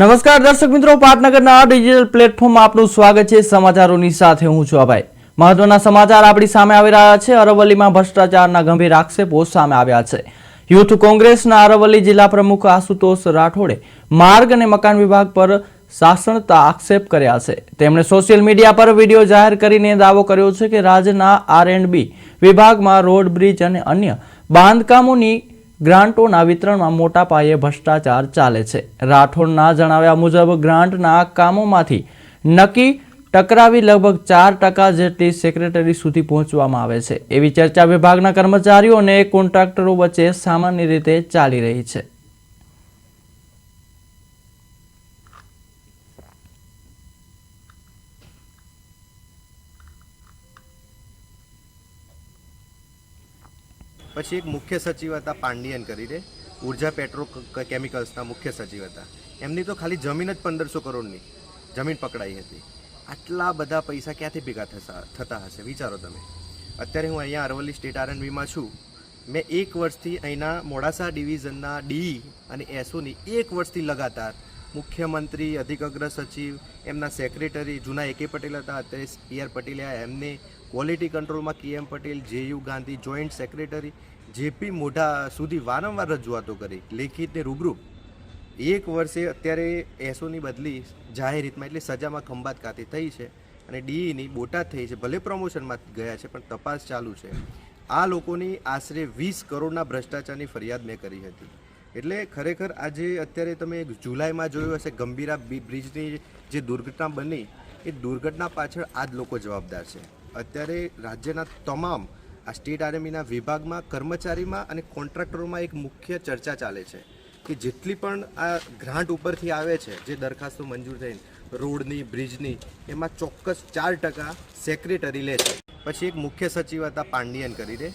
નમસ્કાર, દર્શક મિત્રો, પાટનગરના ડિજિટલ પ્લેટફોર્મમાં આપનું સ્વાગત છે. સમાચારોની સાથે હું છું અભય. મહત્વના સમાચાર આપણી સામે આવી રહ્યા છે. અરવલ્લીમાં ભ્રષ્ટાચારના ગંભીર આક્ષેપો સામે આવ્યા છે. યુથ કોંગ્રેસના અરવલ્લી જિલ્લા પ્રમુખ આશુતોષ રાઠોડે માર્ગ અને મકાન વિભાગ પર શાસનતા આક્ષેપ કર્યા છે. તેમણે સોશિયલ મીડિયા પર વીડિયો જાહેર કરીને દાવો કર્યો છે કે રાજ્યના આર એન્ડ બી વિભાગમાં રોડ બ્રિજ અને અન્ય બાંધકામોની ગ્રાન્ટોના વિતરણમાં મોટા પાયે ભ્રષ્ટાચાર ચાલે છે. રાઠોડના જણાવ્યા મુજબ ગ્રાન્ટના કામોમાંથી નક્કી ટકરાવી લગભગ ચાર ટકા જેટલી સેક્રેટરી સુધી પહોંચવામાં આવે છે. એવી ચર્ચા વિભાગના કર્મચારીઓ અને કોન્ટ્રાક્ટરો વચ્ચે સામાન્ય રીતે ચાલી રહી છે. પછી એક મુખ્ય સચિવ હતા પાંડિયન કરીને. ઊર્જા પેટ્રો કેમિકલ્સના મુખ્ય સચિવ હતા. એમની તો ખાલી જમીન જ પંદરસો કરોડની જમીન પકડાઈ હતી. આટલા બધા પૈસા ક્યાંથી ભેગા થતા થતા હશે? વિચારો તમે. અત્યારે હું અહીંયા અરવલ્લી સ્ટેટ આરએનબીમાં છું. મેં એક વર્ષથી અહીંના મોડાસા ડિવિઝનના ડી અને એસઓની એક વર્ષથી લગાતાર મુખ્યમંત્રી અધિક અગ્ર સચિવ, એમના સેક્રેટરી જૂના એકે પટેલ હતા અત્યારે પી આર પટેલે એમને ક્વોલિટી કંટ્રોલમાં K M Patel J U Gandhi joint secretary J P Modha સુધી વારંવાર રજૂઆતો કરી, લેખિતને રૂબરૂ. એક વર્ષે અત્યારે એસોની બદલી જાહેર રીતમાં, એટલે સજામાં ખંભાત ખાતે થઈ છે અને ડીઈની બોટાદ થઈ છે, ભલે પ્રમોશનમાં ગયા છે, પણ તપાસ ચાલુ છે. આ લોકોની આશરે વીસ કરોડના ભ્રષ્ટાચારની ફરિયાદ મેં કરી હતી. એટલે ખરેખર આજે અત્યારે તમે જુલાઈમાં જોયું હશે, ગંભીરા બ્રિજની જે દુર્ઘટના બની, એ દુર્ઘટના પાછળ આ જ લોકો જવાબદાર છે. અત્યારે રાજ્યના તમામ આ સ્ટેટ આર્મીના વિભાગમાં, કર્મચારીમાં અને કોન્ટ્રાક્ટરોમાં એક મુખ્ય ચર્ચા ચાલે છે કે જેટલી પણ આ ગ્રાન્ટ ઉપરથી આવે છે, જે દરખાસ્તો મંજૂર થઈને, રોડની, બ્રિજની, એમાં ચોક્કસ ચાર ટકા સેક્રેટરી લે છે. પછી એક મુખ્ય સચિવ હતા, પાંડિયન કરીને